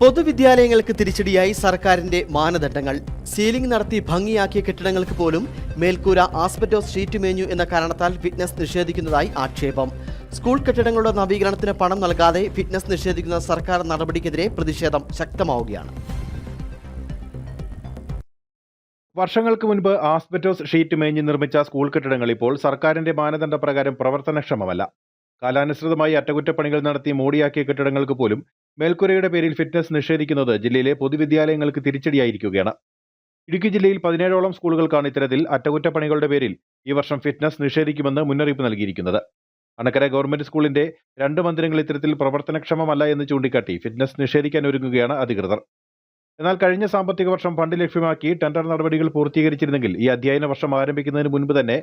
പൊതുവിദ്യാലയങ്ങൾക്ക് തിരിച്ചടിയായി സർക്കാരിന്റെ മാനദണ്ഡങ്ങൾ. സീലിംഗ് നടത്തി ഭംഗിയാക്കിയ കെട്ടിടങ്ങൾക്ക് പോലും മേൽക്കൂര ആസ്പെറ്റോസ് ഷീറ്റ് മേഞ്ഞു എന്ന കാരണത്താൽ ഫിറ്റ്നസ് നിഷേധിക്കുന്നതായി ആക്ഷേപം. സ്കൂൾ കെട്ടിടങ്ങളുടെ നവീകരണത്തിന് പണം നൽകാതെ ഫിറ്റ്നസ് നിഷേധിക്കുന്ന സർക്കാർ നടപടിക്കെതിരെ പ്രതിഷേധം ശക്തമാവുകയാണ്. വർഷങ്ങൾക്ക് മുൻപ് ആസ്ബറ്റോസ് ഷീറ്റ് മേഞ്ഞ് നിർമ്മിച്ച സ്കൂൾ കെട്ടിടങ്ങൾ ഇപ്പോൾ സർക്കാരിന്റെ മാനദണ്ഡ പ്രകാരം പ്രവർത്തനക്ഷമമല്ല. കാലാനുസൃതമായി അറ്റകുറ്റപ്പണികൾ നടത്തി മോടിയാക്കിയ കെട്ടിടങ്ങൾക്ക് പോലും മേൽക്കുരയുടെ പേരിൽ ഫിറ്റ്നസ് നിഷേധിക്കുന്നത് ജില്ലയിലെ പൊതുവിദ്യാലയങ്ങൾക്ക് തിരിച്ചടിയായിരിക്കുകയാണ്. ഇടുക്കി ജില്ലയിൽ പതിനേഴോളം സ്കൂളുകൾക്കാണ് ഇത്തരത്തിൽ അറ്റകുറ്റപ്പണികളുടെ പേരിൽ ഈ വർഷം ഫിറ്റ്നസ് നിഷേധിക്കുമെന്ന് മുന്നറിയിപ്പ് നൽകിയിരിക്കുന്നത്. അണക്കര ഗവൺമെന്റ് സ്കൂളിന്റെ രണ്ട് മന്ദിരങ്ങൾ ഇത്തരത്തിൽ പ്രവർത്തനക്ഷമമല്ല എന്ന് ചൂണ്ടിക്കാട്ടി ഫിറ്റ്നസ് നിഷേധിക്കാൻ ഒരുങ്ങുകയാണ് അധികൃതർ. എന്നാൽ കഴിഞ്ഞ സാമ്പത്തിക വർഷം ഫണ്ട് ലക്ഷ്യമാക്കി ടെൻഡർ നടപടികൾ പൂർത്തീകരിച്ചിരുന്നെങ്കിൽ ഈ അധ്യയന വർഷം ആരംഭിക്കുന്നതിന് മുൻപ് തന്നെ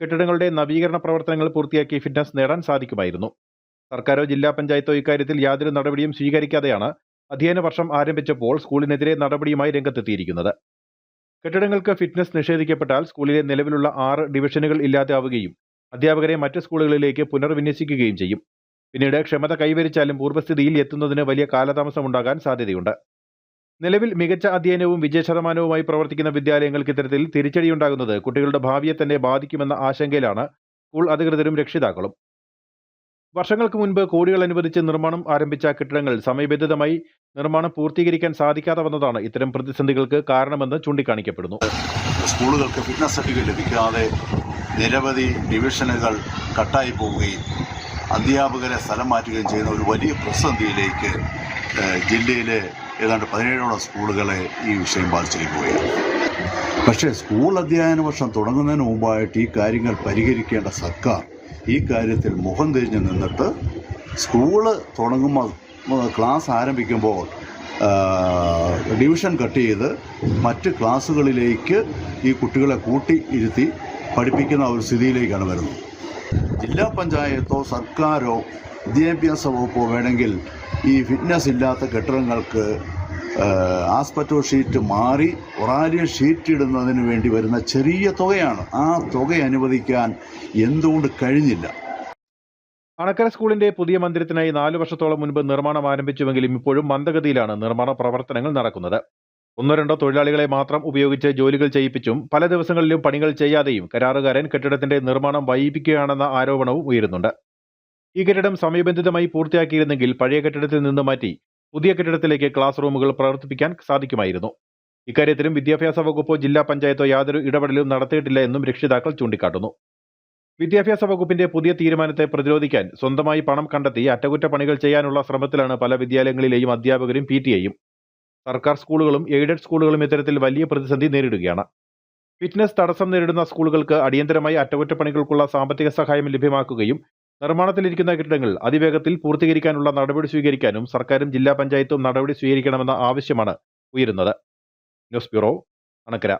കെട്ടിടങ്ങളുടെ നവീകരണ പ്രവർത്തനങ്ങൾ പൂർത്തിയാക്കി ഫിറ്റ്നസ് നേടാൻ സാധിക്കുമായിരുന്നു. സർക്കാരോ ജില്ലാ പഞ്ചായത്തോ ഇക്കാര്യത്തിൽ യാതൊരു നടപടിയും സ്വീകരിക്കാതെയാണ് അധ്യയന വർഷം ആരംഭിച്ചപ്പോൾ സ്കൂളിനെതിരെ നടപടിയുമായി രംഗത്തെത്തിയിരിക്കുന്നത്. കെട്ടിടങ്ങൾക്ക് ഫിറ്റ്നസ് നിഷേധിക്കപ്പെട്ടാൽ സ്കൂളിലെ നിലവിലുള്ള ആറ് ഡിവിഷനുകൾ ഇല്ലാതാവുകയും അധ്യാപകരെ മറ്റ് സ്കൂളുകളിലേക്ക് പുനർവിന്യസിക്കുകയും ചെയ്യും. പിന്നീട് ക്ഷമത കൈവരിച്ചാലും പൂർവസ്ഥിതിയിൽ എത്തുന്നതിന് വലിയ കാലതാമസമുണ്ടാകാൻ സാധ്യതയുണ്ട്. നിലവിൽ മികച്ച അധ്യയനവും വിജയശതമാനവുമായി പ്രവർത്തിക്കുന്ന വിദ്യാലയങ്ങൾക്ക് ഇത്തരത്തിൽ തിരിച്ചടിയുണ്ടാകുന്നത് കുട്ടികളുടെ ഭാവിയെ തന്നെ ബാധിക്കുമെന്ന ആശങ്കയിലാണ് സ്കൂൾ അധികൃതരും രക്ഷിതാക്കളും. വർഷങ്ങൾക്ക് മുൻപ് കോടികൾ അനുവദിച്ച് നിർമ്മാണം ആരംഭിച്ച കെട്ടിടങ്ങൾ സമയബന്ധിതമായി നിർമ്മാണം പൂർത്തീകരിക്കാൻ സാധിക്കാതെ വന്നതാണ് ഇത്തരം പ്രതിസന്ധികൾക്ക് കാരണമെന്ന് ചൂണ്ടിക്കാണിക്കപ്പെടുന്നു. സ്കൂളുകൾക്ക് ഫിറ്റ്നസ് സർട്ടിഫിക്കറ്റ് ലഭിക്കാതെ നിരവധി ഡിവിഷനുകൾ കട്ടായി പോവുകയും അധ്യാപകരെ സ്ഥലം മാറ്റുകയും ചെയ്യുന്ന ഒരു വലിയ പ്രതിസന്ധിയിലേക്ക് ജില്ലയിലെ ഏതാണ്ട് പതിനേഴോളം സ്കൂളുകളെ ഈ വിഷയം ബാധിച്ചിരിക്കുകയാണ്. പക്ഷേ സ്കൂൾ അധ്യയന വർഷം തുടങ്ങുന്നതിന് മുമ്പായിട്ട് ഈ കാര്യങ്ങൾ പരിഹരിക്കേണ്ട സർക്കാർ ഈ കാര്യത്തിൽ മുഖം തിരിഞ്ഞ് നിന്നിട്ട് സ്കൂൾ തുടങ്ങുമ്പോൾ ക്ലാസ് ആരംഭിക്കുമ്പോൾ ഡിവിഷൻ കട്ട് ചെയ്ത് മറ്റ് ക്ലാസ്സുകളിലേക്ക് ഈ കുട്ടികളെ കൂട്ടി ഇരുത്തി പഠിപ്പിക്കുന്ന ഒരു സ്ഥിതിയിലേക്കാണ് വരുന്നത്. ജില്ലാ പഞ്ചായത്തോ സർക്കാരോ വിദ്യാഭ്യാസ വകുപ്പോ വേണമെങ്കിൽ ഈ ഫിറ്റ്നസ് ഇല്ലാത്ത കെട്ടിടങ്ങൾക്ക് ആസ്പെറ്റോ ഷീറ്റ് മാറി ഒറാലിയൻ ഷീറ്റ് ഇടുന്നതിന് വേണ്ടി വരുന്ന ചെറിയ തുകയാണ്. ആ തുക അനുവദിക്കാൻ എന്തുകൊണ്ട് കഴിഞ്ഞില്ല? അണക്കര സ്കൂളിന്റെ പുതിയ മന്ദിരത്തിനായി നാലു വർഷത്തോളം മുൻപ് നിർമ്മാണം ആരംഭിച്ചുവെങ്കിലും ഇപ്പോഴും മന്ദഗതിയിലാണ് നിർമ്മാണ പ്രവർത്തനങ്ങൾ നടക്കുന്നത്. ഒന്നോ രണ്ടോ തൊഴിലാളികളെ മാത്രം ഉപയോഗിച്ച് ജോലികൾ ചെയ്യിപ്പിച്ചും പല ദിവസങ്ങളിലും പണികൾ ചെയ്യാതെയും കരാറുകാരൻ കെട്ടിടത്തിന്റെ നിർമ്മാണം വൈകിപ്പിക്കുകയാണെന്ന ആരോപണവും ഉയരുന്നുണ്ട്. ഈ കെട്ടിടം സമയബന്ധിതമായി പൂർത്തിയാക്കിയിരുന്നെങ്കിൽ പഴയ കെട്ടിടത്തിൽ നിന്ന് മാറ്റി പുതിയ കെട്ടിടത്തിലേക്ക് ക്ലാസ് റൂമുകൾ പ്രവർത്തിപ്പിക്കാൻ സാധിക്കുമായിരുന്നു. ഇക്കാര്യത്തിലും വിദ്യാഭ്യാസ വകുപ്പോ ജില്ലാ പഞ്ചായത്തോ യാതൊരു ഇടപെടലും നടത്തിയിട്ടില്ല എന്നും രക്ഷിതാക്കൾ ചൂണ്ടിക്കാട്ടുന്നു. വിദ്യാഭ്യാസ വകുപ്പിന്റെ പുതിയ തീരുമാനത്തെ പ്രതിരോധിക്കാൻ സ്വന്തമായി പണം കണ്ടെത്തി അറ്റകുറ്റപ്പണികൾ ചെയ്യാനുള്ള ശ്രമത്തിലാണ് പല വിദ്യാലയങ്ങളിലെയും അധ്യാപകരും പി സർക്കാർ സ്കൂളുകളും എയ്ഡഡ് സ്കൂളുകളും ഇത്തരത്തിൽ വലിയ പ്രതിസന്ധി നേരിടുകയാണ്. ഫിറ്റ്നസ് തടസ്സം നേരിടുന്ന സ്കൂളുകൾക്ക് അടിയന്തരമായി അറ്റകുറ്റപ്പണികൾക്കുള്ള സാമ്പത്തിക സഹായം ലഭ്യമാക്കുകയും നിർമ്മാണത്തിലിരിക്കുന്ന കെട്ടിടങ്ങൾ അതിവേഗത്തിൽ പൂർത്തീകരിക്കാനുള്ള നടപടി സ്വീകരിക്കാനും സർക്കാരും ജില്ലാ പഞ്ചായത്തും നടപടി സ്വീകരിക്കണമെന്ന ആവശ്യമാണ് ഉയരുന്നത്. News bureau Anakkara.